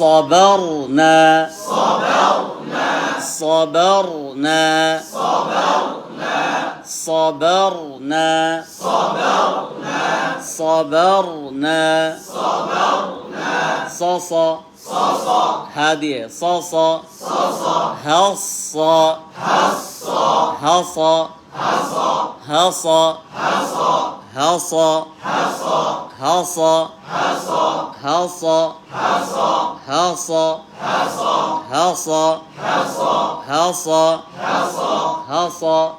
صبرنا. صبرنا. صبرنا. صبرنا. صصا هذه صصا هصا هصا هصا هصا هصا هصا هصا هصا حصى حصى حصى حصى حصى حصى حصى حصى حصى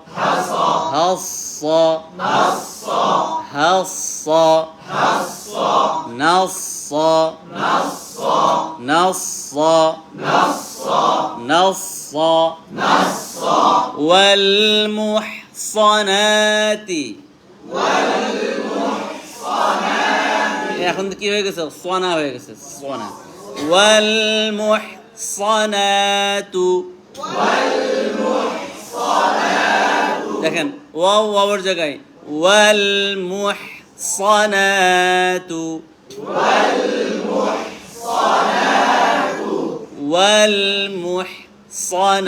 حصى حصى نص حصى حصى نص نص نص نص نص نص والمحصنات والمحصنات এখন কি হয়ে গেছে সোনা হয়ে গেছে সোনা ওয়াল মুহসানাতু দেখেন ওয়াও ওয়াওর জায়গায় ওয়াল মুহসানাতু ওয়াল মুহসানাতু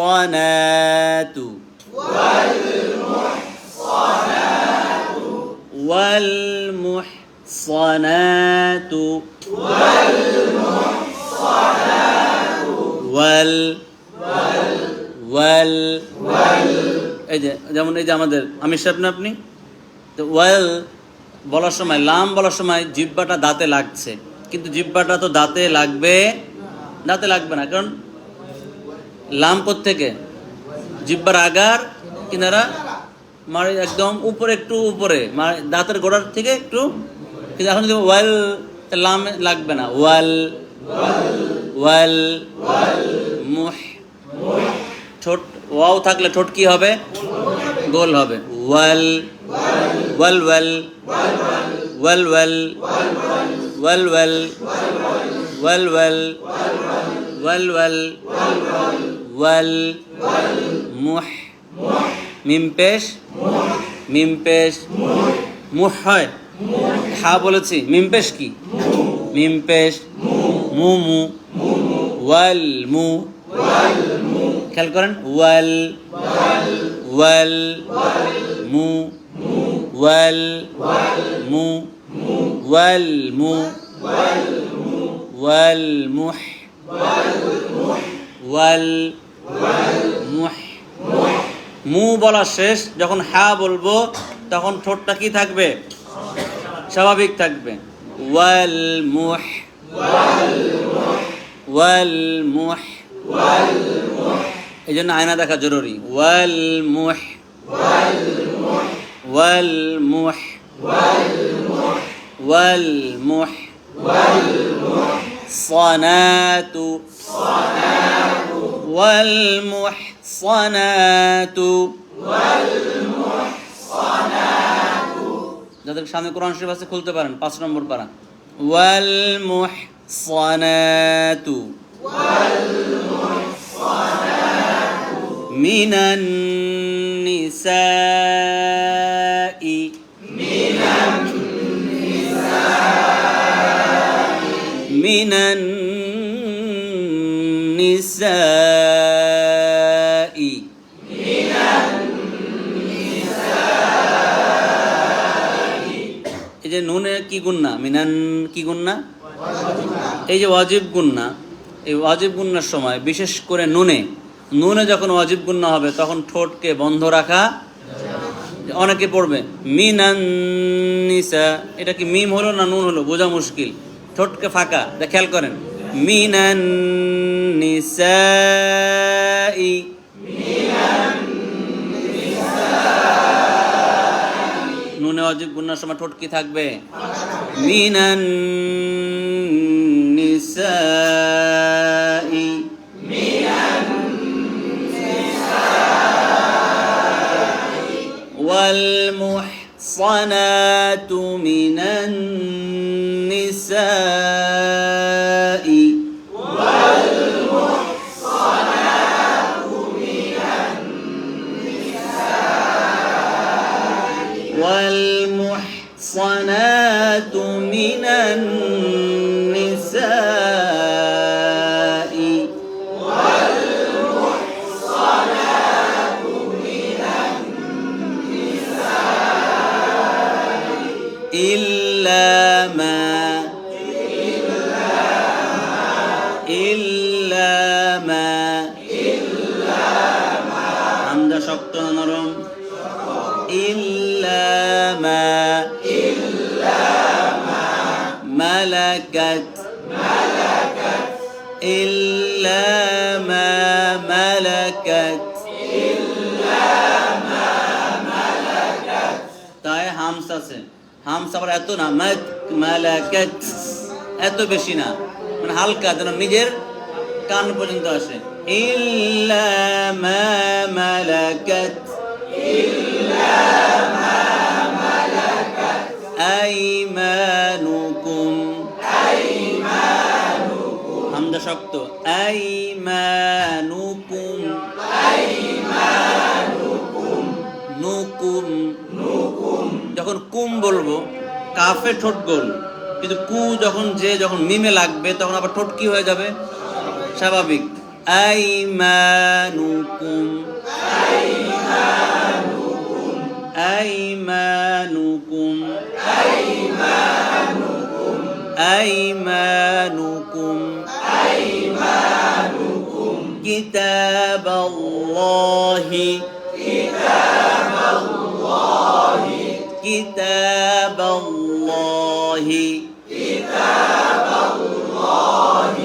والمحصنات والمحصنات وال ওয়াল এই যে যেমন এই যে আমাদের আমি সাহেব না আপনি তো ওয়াল বলার সময় লাম বলার সময় জিব্বাটা দাঁতে লাগছে কিন্তু জিব্বাটা তো দাঁতে লাগবে দাঁতে লাগবে না কারণ লাম থেকে জিব্বার আগার কিনারা মানে একদম উপরে একটু উপরে মানে দাঁতের গোড়ার থেকে একটু কিন্তু এখন যদি ওয়াল লাম লাগবে না ওয়াল ওয়াল মুহ ঠোঁট ওয়াও থাকলে ঠোঁট কি হবে গোল হবে ওয়াল ওয়াল ওয়াল ওয়াল ওয়াল ওয়াল ওয়াল ওয়াল ওয়াল ওয়াল ওয়াল ওয়াল মুহ, মিম পেশ মিম পেশ, মুহ হয়। হা বলেছি, মিম পেশ কি? মিম পেশ, মু মু, ওয়াল মু। খেয়াল করেন, ওয়াল ওয়াল মু ওয়াল মু ওয়াল মু, ওয়াল মুহ, ওয়াল মু বলা শেষ যখন হা বলবো তখন ঠোঁটটা কি থাকবে স্বাভাবিক থাকবে ওয়াল মুহ ওয়াল মুহ এই জন্য আয়না দেখা জরুরি ওয়াল মুহ ওয়াল মুহ ওয়াল মুহ صنات والمحصنات যাদের সামনে কোরআন শরীফ আছে খুলতে পারেন পাঁচ নম্বর পারা ওয়াল মুহসানাতু من النساء من النساء যে নুনে কি গুন্না মিনান কি গুন্না এই যে ওয়াজিব গুন্না এই ওয়াজিব গুন্নার সময়, বিশেষ করে নুনে। নুনে যখন ওয়াজিব গুন্না হবে, তখন ঠোঁটকে বন্ধ রাখা অনেকে পড়বে। মিনান নিসা, এটা কি মিম হলো না নুন হলো? বোঝা মুশকিল। ঠোঁটকে ফাঁকা খেয়াল করেন। মিনান অজিব গুন্নার সময় ঠোঁট কি থাকবে মিনান নিসাই والمحصنات من النساء إلا আবার এত না মাক মালাকাত, এত বেশি না। মানে হালকা যেন নিজের কান পর্যন্ত আসে। ইল্লা মা মালাকাত। আইমানুকুম। হামদা শক্ত। আইমানুকুম। নুকুম। যখন কুম বলব কাফে ঠোঁট গোল। কিন্তু কু যখন যে যখন মিমে লাগবে, তখন আবার ঠোঁটকি হয়ে যাবে? স্বাভাবিক। আইমানুকুম আইমানুকুম। আইমানুকুম। আইমানুকুম। কিতাবাল্লাহি। কিতাবাল্লাহি। কিতাবাল্লাহি। الله كتاب الله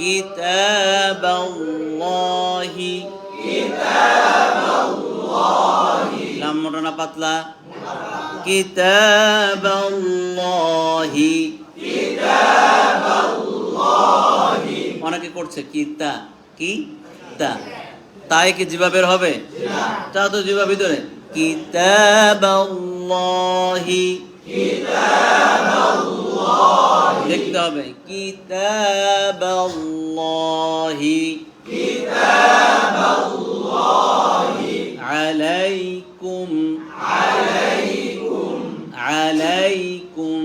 كتاب الله كتاب الله لام মোটা পাতলা كتاب الله كتاب الله অনেকে করছে কিতা কি তা তাই কি জিবা বের হবে তা তো জিবা ভিতরে কিতাব আল্লাহি দেখতে হবে কিতাব আল্লাহি আলাইকুম আলাইকুম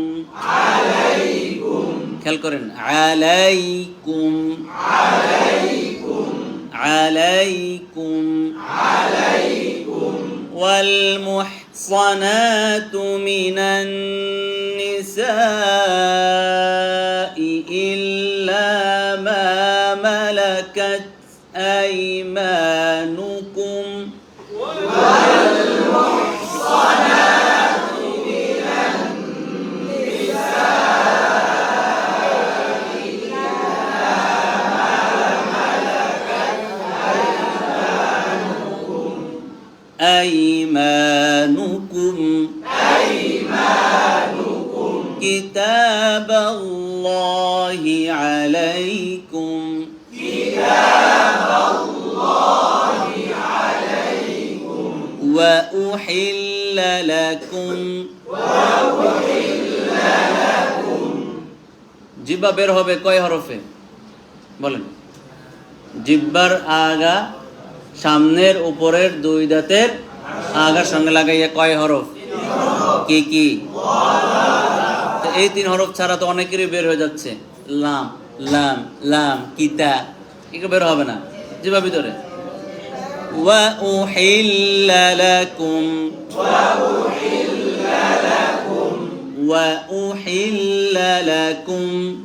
খেয়াল করেন আলাইকুম عليكم والمحصنات من النساء إلا ما ملكت وأحل لكم وأحل لكم জিব্বা বের হবে কয় হরফে বলেন জিব্বার আগা সামনের উপরের দুই দাঁতের আগার সঙ্গে লাগাইয়া কয় হরফ কি কি তো এই তিন হরফ ছাড়া তো অনেকেরই বের হয়ে যাচ্ছে লাম লাম লাম কিতা এগুলো বের হবে না জিবা ভিতরে وأحل لكم وأحل لكم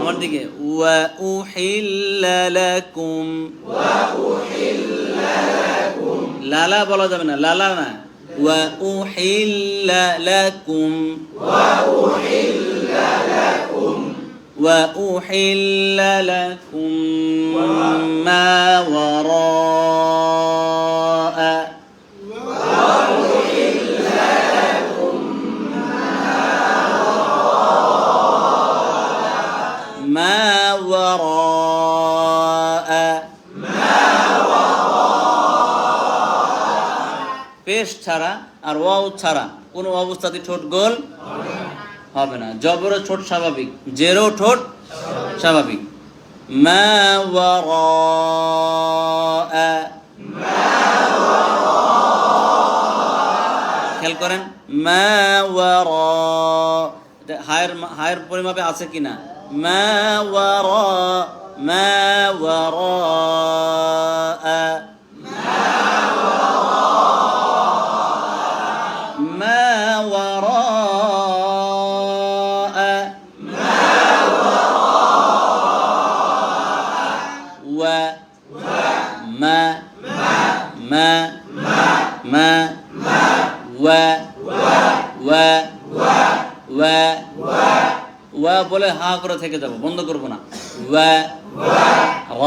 আমার দিকে وأحل لكم লালা বলা যাবে না লালা না وأحل لكم وأحل لكم ما وراء ما وراء পেশ ছাড়া আর ওয়াও ছাড়া কোনো অবস্থাতে ঠোঁট গোল হবে না। জবরও ঠোঁট স্বাভাবিক জেরো ঠোঁট স্বাভাবিক। খেয়াল করেন হায়ের হায়ের পরিমাপে আছে কিনা? মা মা و ما ما ما و و و و বলে হা করে থেকে যাব বন্ধ করব না و র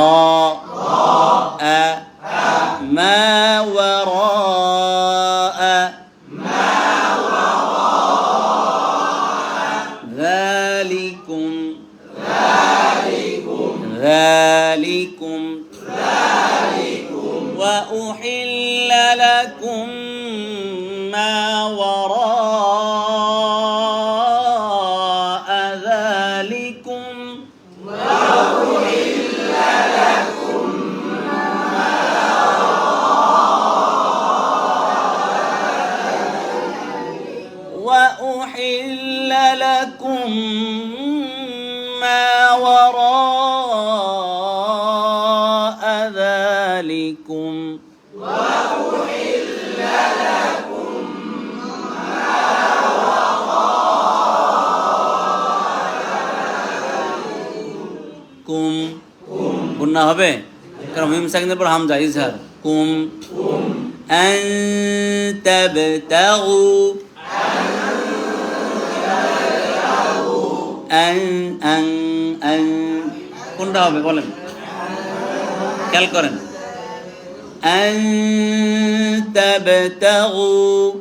হবে কারণ মিম সাকিনের পর হামজা ইজহার কুম أن تبتغوا أن أن أن কোনটা হবে বলেন খেয়াল করেন أن تبتغوا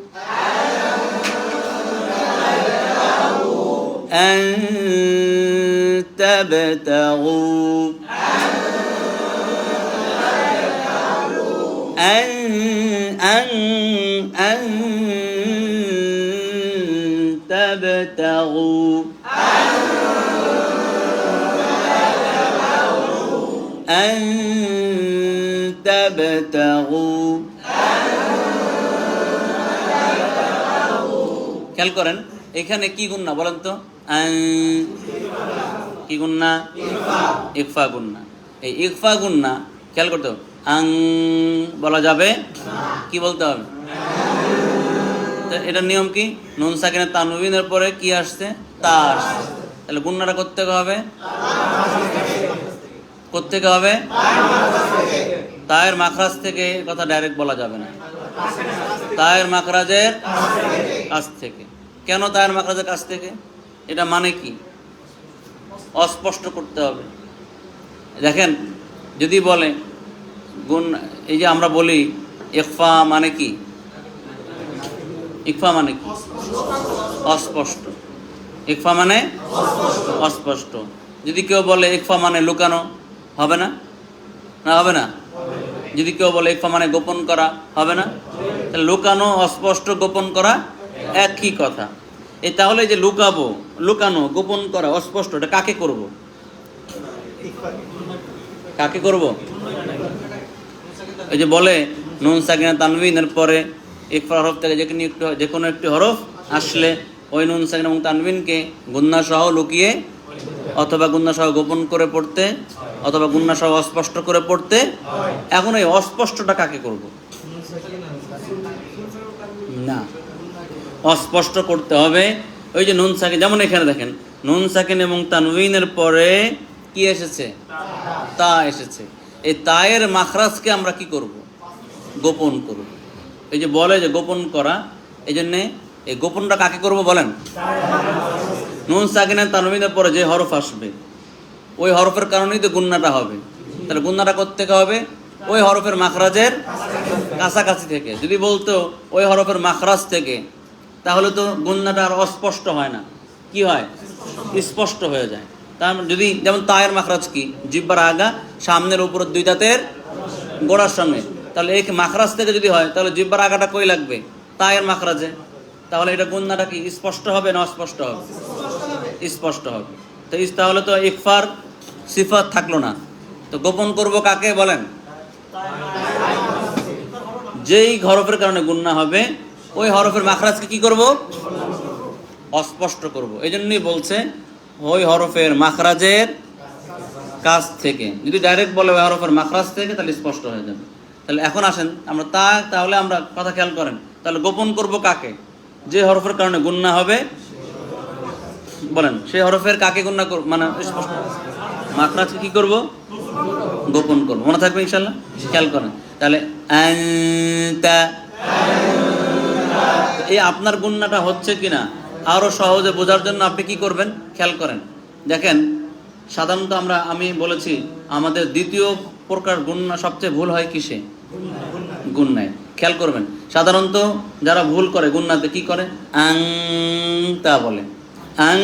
أن تبتغوا أن أن أن تبتغوا أن تبتغوا খেয়াল করেন এখানে কি গুন্না বলেন তো আন কি গুন্না ইকফা গুন্না এই ইকফা গুন্না খেয়াল করতে হবে আং বলা যাবে? কি বলতে হবে? এটার নিয়ম কি? নুন সাকিনের তানবিনের পরে কি আসছে? তা আসছে। তাহলে গুন্নাটা করতে হবে? করতে হবে? তায়ের মাখরাজ থেকে কথা ডাইরেক্ট বলা যাবে না। তায়ের মাখরাজের কাছ থেকে। কেন তায়ের মাখরাজের কাছ থেকে? এটা মানে কি? অস্পষ্ট করতে হবে। দেখেন, যদি বলে গুণ, এই যে আমরা বলি ইকফা মানে কি? ইকফা মানে কি? অস্পষ্ট। ইকফা মানে অস্পষ্ট। যদি কেউ বলে ইকফা মানে লুকানো, হবে না? না, হবে না? যদি কেউ বলে ইকফা মানে গোপন করা, হবে না? লুকানো, অস্পষ্ট, গোপন করা একই কথা। এই তাহলে যে লুকাবো, লুকানো, গোপন করা, অস্পষ্ট, এটা কাকে করব? কাকে করব? এই যে বলে, নুন সাকিনা তানবিনের পরে ইকফা হরফ থেকে যে একটু যে কোনো একটি হরফ আসলে ওই নুন সাকিন এবং তানবিনকে গুন্না সহ লুকিয়ে অথবা গুন্না সহ গোপন করে পড়তে, অথবা গুন্না সহ অস্পষ্ট করে পড়তে, এখন এই অস্পষ্টটা কাকে করব? না। অস্পষ্ট করতে হবে। ওই যে নুন সাকিন যেমন এখানে দেখেন, নুন সাকিন এবং তানবিনের পরে কি এসেছে? তা এসেছে। এই তায়ের মাখরাজকে আমরা কি করব? গোপন করব। এই যে বলে যে গোপন করা এই জন্যে এই গোপনটা কাকে করব বলেন? নুন সাকিনের তানবিনের পরে যে হরফ আসবে, ওই হরফের কারণেই তো গুন্নাটা হবে। তাহলে গুন্নাটা করতে হবে? ওই হরফের মাখরাজের কাছাকাছি থেকে। যদি বলতো ওই হরফের মাখরাজ থেকে, তাহলে তো গুন্নাটা আর অস্পষ্ট হয় না। কি হয়? স্পষ্ট হয়ে যায়। তার মানে যদি যেমন তায়ের মাখরাজ কি? জিব্বার আগা, সামনের উপর দুই দাঁতের গোড়ার সঙ্গে তাহলে এই মাখরাজ থেকে যদি হয়, তাহলে জিব্বার আগাটা কই লাগবে? তায়ের মাখরাজে। তাহলে এটা গুন্নাটা কি? স্পষ্ট হবে না অস্পষ্ট হবে? স্পষ্ট হবে। তো তাহলে তো ইকফার সিফাত থাকল না। তো গোপন করব কাকে? বলেন। যেই হরফের কারণে গুন্না হবে, ওই হরফের মাখরাজকে কি করব? অস্পষ্ট করব। এই জন্যই বলছে ওই হরফের মাখরাজের কাছ থেকে। যদি ডাইরেক্ট বলে ওই হরফের মাখরাজ থেকে, তাহলে স্পষ্ট হয়ে যাবে। তাহলে এখন আসেন, আমরা তা, তাহলে আমরা কথা খেয়াল করেন। তাহলে গোপন করব কাকে? যে হরফের কারণে গুন্না হবে, বলেন, সেই হরফের কাকে গুন্না মানে স্পষ্ট। মাখরাজকে কি করব? গোপন করব। মনে থাকবে ইনশাল্লাহ খেয়াল করেন। তাহলে এই আপনার গুন্নাটা হচ্ছে কিনা? আরও সহজে বোঝার জন্য আপনি কি করবেন? খেয়াল করেন। দেখেন, সাধারণত আমরা, আমি বলেছি, আমাদের দ্বিতীয় প্রকার গুন্না সবচেয়ে ভুল হয় কিসে? গুন্নায় খেয়াল করবেন, সাধারণত যারা ভুল করে গুন্নাতে কি করে? আং তা বলে আং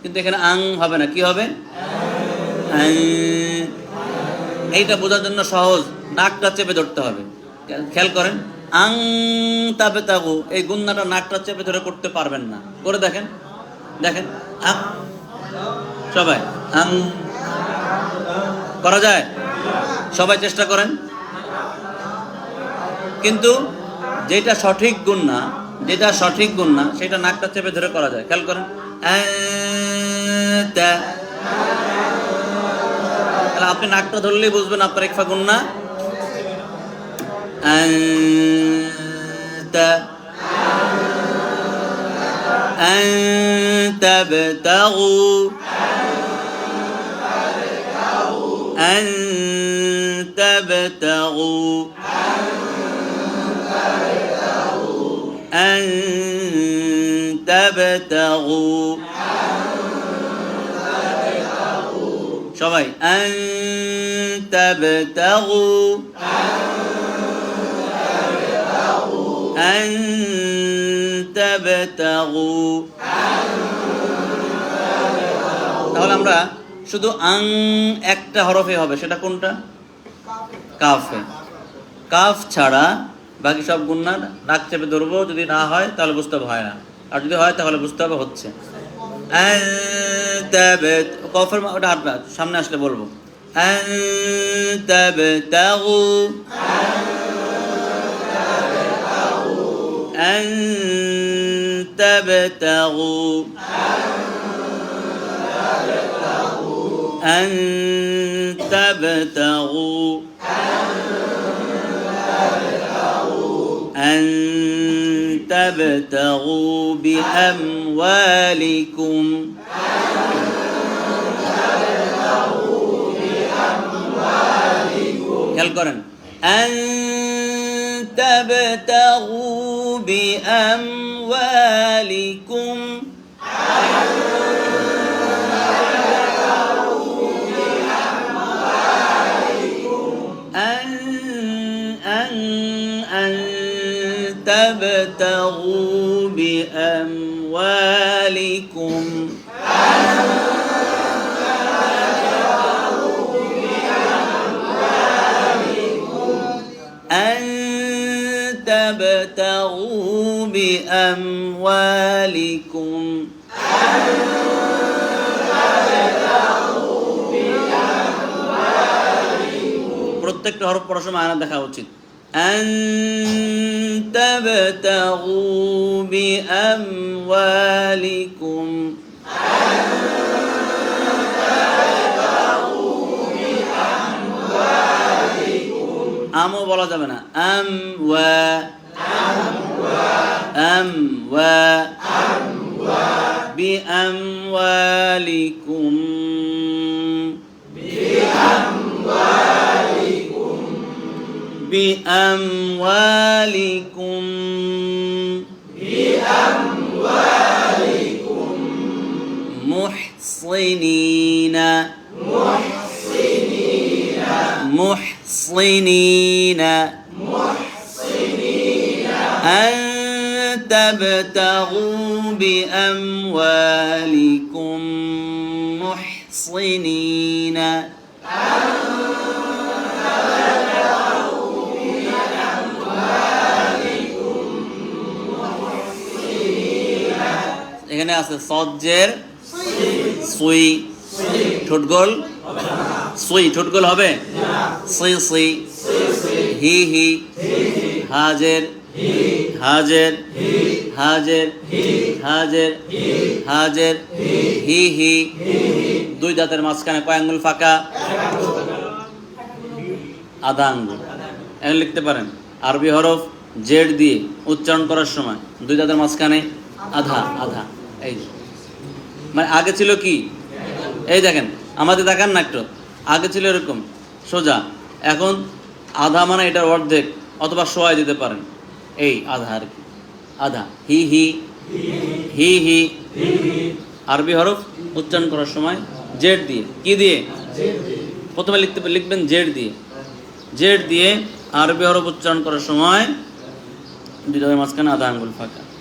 কিন্তু এখানে আং হবে না, কি হবে? এইটা বোঝার জন্য সহজ, নাকটা চেপে ধরতে হবে। খেয়াল করেন? আং তাবে তাগু এই গুন্নাটা নাকটা চেপে ধরে করতে পারবেন না। করে দেখেন দেখেন আং সবাই, আং, করা যায়? সবাই চেষ্টা করেন। কিন্তু যেটা সঠিক গুন্না, যেটা সঠিক গুন্না, সেটা নাকটা চেপে ধরে করা যায়। খেয়াল করেন। তাহলে আপনি নাকটা ধরলেই বুঝবেন আপনার একফা গুন্না। أنت أن تبتغوا أن تبتغوا أن تبتغوا সবাই أن تبتغوا أن تبتغوا তাহলে আমরা শুধু আং একটা হরফে হবে সেটা কোনটা কাফে কাফ ছাড়া বাকি সব গুন্নার নাক চেপে ধরবো যদি না হয় তাহলে বুঝতে হবে হয় না আর যদি হয় তাহলে বুঝতে হবে হচ্ছে আন তাবত- কফের মা- ওটা হাঁটবে সামনে আসলে বলবো আন তাবতাগু أن تبتغوا أن تبتغوا أن تبتغوا بأموالكم খেয়াল করেন أن تبتغوا بأموالكم. أن تبتغوا بأموالكم. بأموالكم প্রত্যেকটা হরফ পড়ার সময় আয়না দেখা উচিত أن تبتغوا بأموالكم আমও বলা যাবে না আম ওয়া أموى بأموالكم. بأموالكم. بأموالكم بأموالكم محصنين. محصنين. محصنين. محصنين أن تبتغوا بأموالكم محصنين এখানে আছে সজ্জের সুই ঠোঁটগোল সুই ঠোঁটগোল হবে সুই সুই হি হি হাজের হাজের হাজের হাজের হাজের, হি হি। দুই দাঁতের মাঝখানে কয় আঙ্গুল? ফাঁকা। আধা আঙ্গুল। এখন লিখতে পারেন, আরবি হরফ জেড দিয়ে উচ্চারণ করার সময়। দুই দাঁতের মাঝখানে আধা আধা। এই মানে আগে ছিল কি? এই দেখেন, আমাদের দেখান না একটু। আগে ছিল এরকম, সোজা। এখন আধা মানে এটার অর্ধেক অথবা সোয়াই দিতে পারেন। এই, আধা আর কি। আধা। হি হি। হি হি। আরবি হরফ উচ্চারণ করার সময় জেড দিয়ে। কি দিয়ে? প্রথমে লিখতে লিখবেন জেড দিয়ে। জেড দিয়ে আরবি হরফ উচ্চারণ করার সময় দাঁতের মাঝখানে আধা আঙ্গুল ফাঁকা।